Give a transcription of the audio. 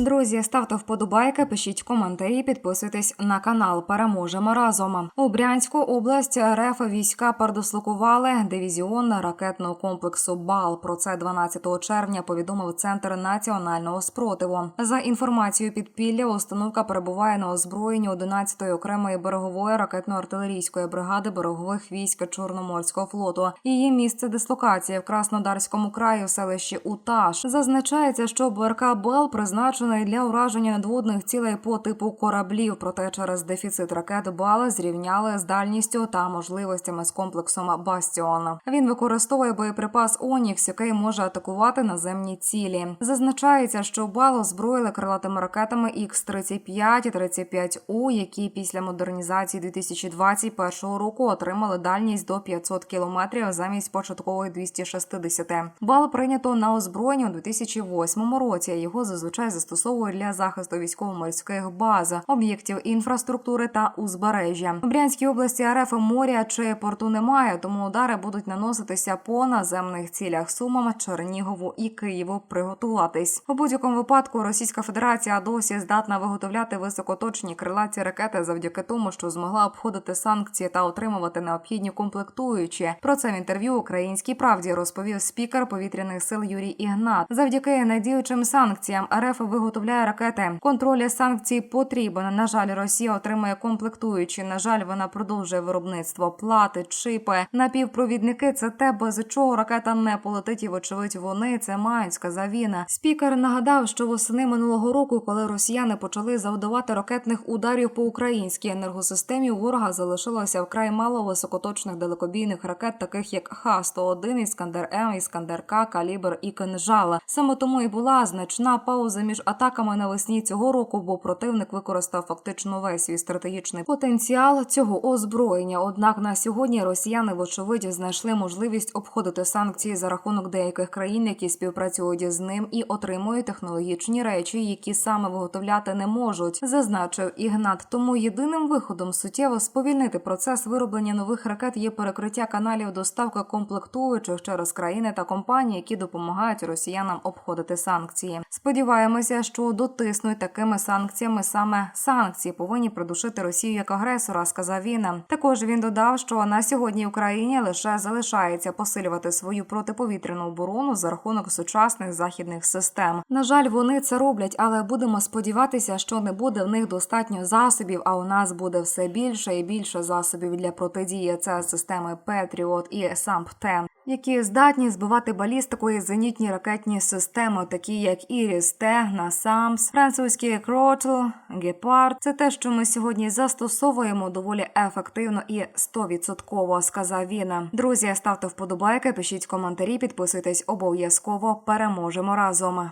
Друзі, ставте вподобайки, пишіть коментарі, підписуйтесь на канал. Переможемо разом. У Брянську область РФ війська передислокували дивізіон ракетного комплексу БАЛ. Про це 12 червня повідомив центр національного спротиву. За інформацією підпілля, установка перебуває на озброєнні 11-ї окремої берегової ракетно-артилерійської бригади берегових військ Чорноморського флоту. Її місце дислокації в Краснодарському краї в селищі Уташ. Зазначається, що БРК БАЛ призначений для ураження надводних цілей по типу кораблів. Проте через дефіцит ракет БАЛ зрівняли з дальністю та можливостями з комплексом Бастіон. Він використовує боєприпас Онікс, який може атакувати наземні цілі. Зазначається, що БАЛ озброїли крилатими ракетами Х-35 і 35У, які після модернізації 2021 року отримали дальність до 500 кілометрів замість початкової 260. БАЛ прийнято на озброєння у 2008 році. Його зазвичай застосовують для захисту військово-морських баз, об'єктів інфраструктури та узбережжя. У Брянській області РФ моря чи порту немає, тому удари будуть наноситися по наземних цілях Сумам, Чернігову і Києву. Приготуватись у будь-якому випадку. Російська Федерація досі здатна виготовляти високоточні крилаті ракети завдяки тому, що змогла обходити санкції та отримувати необхідні комплектуючі. Про це в інтерв'ю Українській правді розповів спікер повітряних сил Юрій Ігнат. Завдяки надіючим санкціям РФ виготовляє ракети. Контроль санкцій потрібен. На жаль, Росія отримує комплектуючі. На жаль, вона продовжує виробництво плати, чипи, напівпровідники. Це те, без чого ракета не полетить. І вочевидь, вони це мають. Сказав він. Спікер нагадав, що восени минулого року, коли росіяни почали завдавати ракетних ударів по українській енергосистемі, ворога залишилося вкрай мало високоточних далекобійних ракет, таких як Х-101, Іскандер М, Іскандер К, Калібр і Кинжал. Саме тому і була значна пауза між атаками навесні цього року, бо противник використав фактично весь свій стратегічний потенціал цього озброєння. Однак на сьогодні росіяни вочевидь знайшли можливість обходити санкції за рахунок деяких країн, які співпрацюють з ним і отримують технологічні речі, які саме виготовляти не можуть, зазначив Ігнат. Тому єдиним виходом суттєво сповільнити процес вироблення нових ракет є перекриття каналів доставки комплектуючих через країни та компанії, які допомагають росіянам обходити санкції. Сподіваємося, що дотиснуть такими санкціями саме санкції повинні придушити Росію як агресора, сказав він. Також він додав, що на сьогодні Україні лише залишається посилювати свою протиповітряну оборону за рахунок сучасних західних систем. На жаль, вони це роблять, але будемо сподіватися, що не буде в них достатньо засобів. А у нас буде все більше і більше засобів для протидії. Це системи Петріот і САМП-10 які здатні збивати балістику зенітні ракетні системи, такі як Іріс Т, Насамс, французький Кротл, Гепард. Це те, що ми сьогодні застосовуємо доволі ефективно і стовідсотково, сказав він. Друзі, ставте вподобайки, пишіть коментарі, підписуйтесь обов'язково. Переможемо разом.